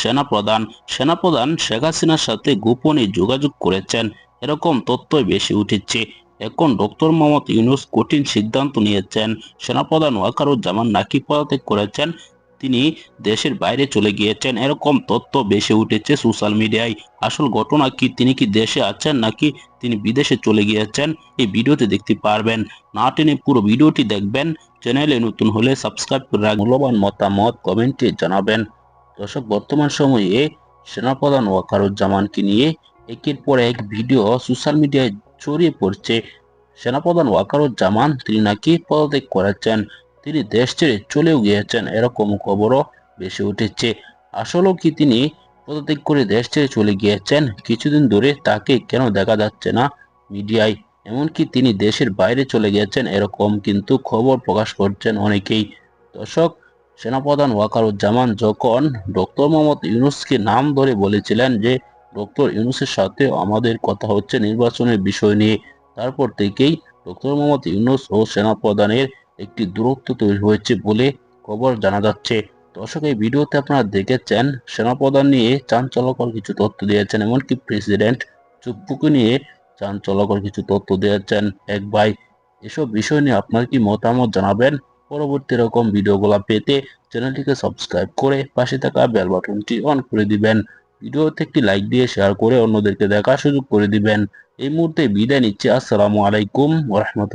সেনাপ্রধান সেনাপ্রধান শেখ হাসিনার সাথে গোপনে যোগাযোগ করেছেন। এরকম তথ্যই বেশি উঠেছে। এখন ডক্টর মোহাম্মদ ইউনুস কঠিন সিদ্ধান্ত নিয়েছেন। সেনাপ্রধান ওয়াকারুজ্জামান নাকি পদত্যাগ করেছেন? তিনি দেশের বাইরে চলে গিয়েছেন। এরকম তথ্য বেশি উঠেছে সোশ্যাল মিডিয়ায়। আসল ঘটনা কি? তিনি কি দেশে আছেন নাকি তিনি বিদেশে চলে গিয়েছেন? এই ভিডিওতে দেখতে পারবেন। না টেনে পুরো ভিডিওটি দেখবেন। চ্যানেলে নতুন হলে সাবস্ক্রাইব করে মূল্যবান মতামত কমেন্টে জানাবেন। দর্শক, বর্তমান সময়ে সেনাপ্রধান ওয়াকারুজ্জামানকে নিয়ে একের পর এক ভিডিও সোশ্যাল মিডিয়ায় ছড়িয়ে পড়ছে। সেনাপ্রধান ওয়াকারুজ্জামান তিনি নাকি পদত্যাগ করেছেন, তিনি দেশ ছেড়ে চলেও গিয়েছেন এরকম খবরও বেশি উঠেছে। আসলেও কি তিনি পদত্যাগ করে দেশ ছেড়ে চলে গিয়েছেন? কিছুদিন ধরে তাকে কেন দেখা যাচ্ছে না মিডিয়ায়? এমনকি তিনি দেশের বাইরে চলে গিয়েছেন এরকম কিন্তু খবর প্রকাশ করছেন অনেকেই। দর্শক সেনাপ্রধান ওয়াকারুজ্জামান যখন ডক্টর মোহাম্মদ ইউনুসকে নাম ধরে বলেছিলেন যে, ডক্টর ইউনুসের সাথে আমাদের কথা হচ্ছে নির্বাচনের বিষয় নিয়ে, তারপর থেকেই ডক্টর মোহাম্মদ ইউনুস ও সেনাপ্রধানের একটি দূরত্ব তৈরি হয়েছে বলে খবর জানা যাচ্ছে। দর্শক, এই ভিডিওতে আপনারা দেখেছেন, সেনাপ্রধান নিয়ে চাঞ্চল্যকর কিছু তথ্য দিয়েছেন, এমনকি প্রেসিডেন্ট চুপ্পুকে নিয়ে চাঞ্চল্যকর কিছু তথ্য দিয়েছেন। এক ভাই, এসব বিষয় নিয়ে আপনার কি মতামত জানাবেন? পরবর্তী রকম ভিডিওগুলো পেতে চ্যানেলটিকে সাবস্ক্রাইব করে পাশে থাকা বেল বাটনটি অন করে দিবেন। ভিডিওতে একটি লাইক দিয়ে শেয়ার করে অন্যদেরকে দেখার সুযোগ করে দিবেন। এই মুহূর্তে বিদায় নিচ্ছে। আসসালামু আলাইকুম ওরহমতুল্লাহ